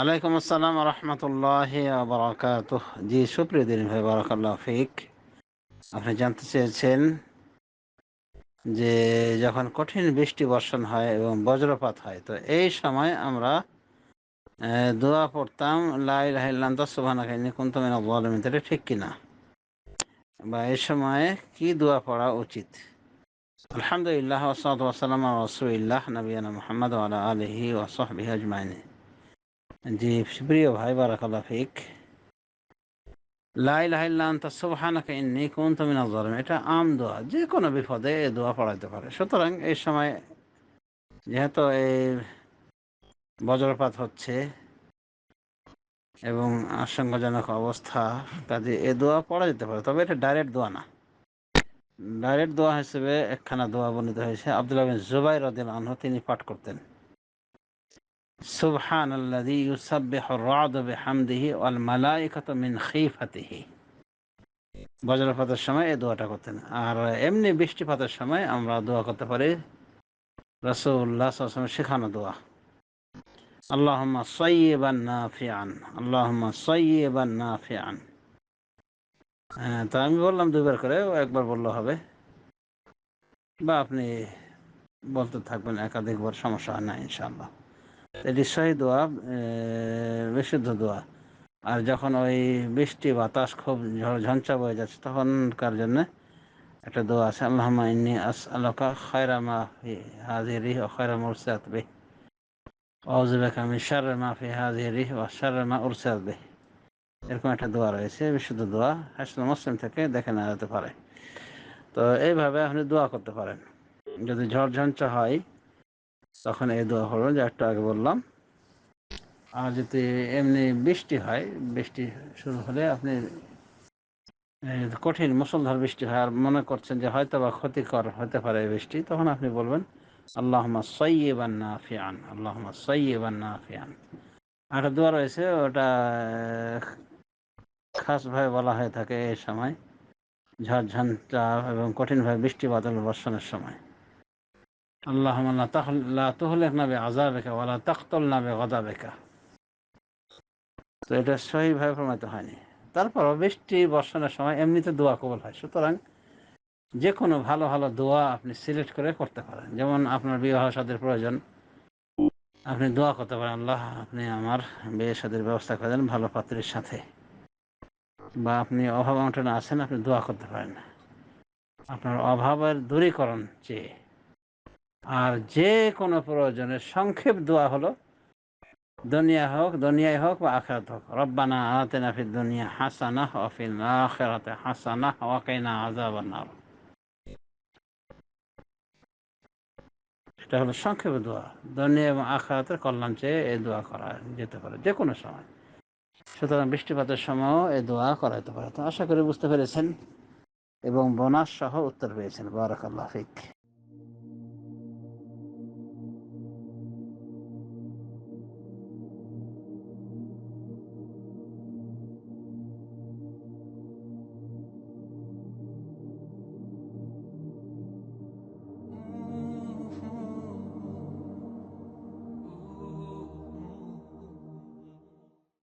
আলাইকুম আসসালাম রহমতুল্লাহ বারাকাত জি, সুপ্রিয় দিন ভাই, বারাকাল্লাহ ফিক। আপনি জানতে চেয়েছেন যে যখন কঠিন বৃষ্টি বর্ষণ হয় এবং বজ্রপাত হয়, তো এই সময় আমরা দোয়া পড়তাম লাই লাহিল্লান্ত সুবাহানি কুন্তমিন বলমিন এটা ঠিক কিনা? বা এই সময় কি দোয়া পড়া উচিত? আলহামদুলিল্লাহ ওসালাত ওসালাম রসুল্লাহ নবীনা মোহাম্মদ আলা আলহি ওসহবিহ আজমাইনী। জি প্রিয় ভাই বারাকাল্লা ফিক। এটা আম দোয়া যে কোনো বিপদে দোয়া পড়াইতে পারে। সুতরাং এই সময় যেহেতু এই বজ্রপাত হচ্ছে এবং আশঙ্কাজনক অবস্থা, কাজে এ দোয়া পড়া যেতে পারে। তবে এটা ডাইরেক্ট দোয়া না। ডাইরেক্ট দোয়া হিসেবে একখানা দোয়া বর্ণিত হয়েছে। আবদুল্লাহ জুবাই রদিন আনহ তিনি পাঠ করতেন। সুবহান বজ্রপাতের সময় এই দোয়াটা করতেন। আর এমনি বৃষ্টিপাতের সময় আমরা দোয়া করতে পারি। শেখানো দোয়া। হ্যাঁ তা আমি বললাম দুবার করে একবার বললে হবে। বা আপনি বলতে থাকবেন, একাধিকবার সমস্যা হয় না, ইনশাআল্লাহ। সহি দোয়া বিশুদ্ধ দোয়া। আর যখন ওই বৃষ্টি, বাতাস খুব ঝঞ্চা বয়ে যাচ্ছে, তখনকার জন্য একটা দোয়া আছে আল্লাহমা ইন্নি আস আলোকা খয়রা মাফি হাজিরি ও খয়রা মুরসাত বে অজবেক আমি সার মাফি হাজিরি ও মা উরসাত বে এরকম একটা দোয়া রয়েছে, বিশুদ্ধ দোয়া। হাসল মুসলিম থেকে দেখে নেওয়া যেতে পারে। তো এইভাবে আপনি দোয়া করতে পারেন। যদি ঝড় ঝঞ্চা হয় তখন এই দোয়া হলো যে একটু আগে বললাম। আর যদি এমনি বৃষ্টি হয়, বৃষ্টি শুরু হলে আপনি কঠিন মুসলধার বৃষ্টি হয় আর মনে করছেন যে হয়তো বা ক্ষতিকর হতে পারে এই বৃষ্টি, তখন আপনি বলবেন আল্লাহমা সৈয়বান্না ফিয়ান আল্লাহমা সৈয়বান্না ফিয়ান একটা দোয়া রয়েছে, ওটা খাসভাবে বলা হয়ে থাকে এই সময় ঝড়ঝঞ্ঝা এবং কঠিনভাবে বৃষ্টি বাদল বর্ষণের সময়। আল্লাহ তুহলেক নাবে আজাবেকা ওয়ালা তাকতল নাবে গদাবেকা তো এটা সহিভাবে প্রমাণিত হয়নি। তারপরও বৃষ্টি, বর্ষণের সময় এমনিতে দোয়া কবল হয়। সুতরাং যে কোনো ভালো ভালো দোয়া আপনি সিলেক্ট করে করতে পারেন। যেমন আপনার বিবাহ সাদের প্রয়োজন, আপনি দোয়া করতে পারেন, আল্লাহ, আপনি আমার বিয়ে সাদের ব্যবস্থা করে দেন ভালো পাত্রের সাথে। বা আপনি অভাব অনটনে আছেন, আপনি দোয়া করতে পারেন। আপনার অভাবের দূরীকরণ চেয়ে। আর যে কোনো প্রয়োজনের সংক্ষেপ দোয়া হলো, দুনিয়া হোক দুনিয়ায় হোক বা আখেরাত হোক। রব্বানা আতেনা ফিদ দুনিয়া হাসানা অফিল আখেরাতে হাসানা ওয়াকাইনা আজাবান্নার সেটা হলো সংক্ষেপ দোয়া। দুনিয়া এবং আখেরাতের কল্যাণ চেয়ে এই দোয়া করা যেতে পারে যে কোনো সময়। সুতরাং বৃষ্টিপাতের সময়ও এই দোয়া করা যেতে পারে। তো আশা করি বুঝতে পেরেছেন এবং বোনাস সহ উত্তর পেয়েছেন। বারাকাল্লাহ ফিক।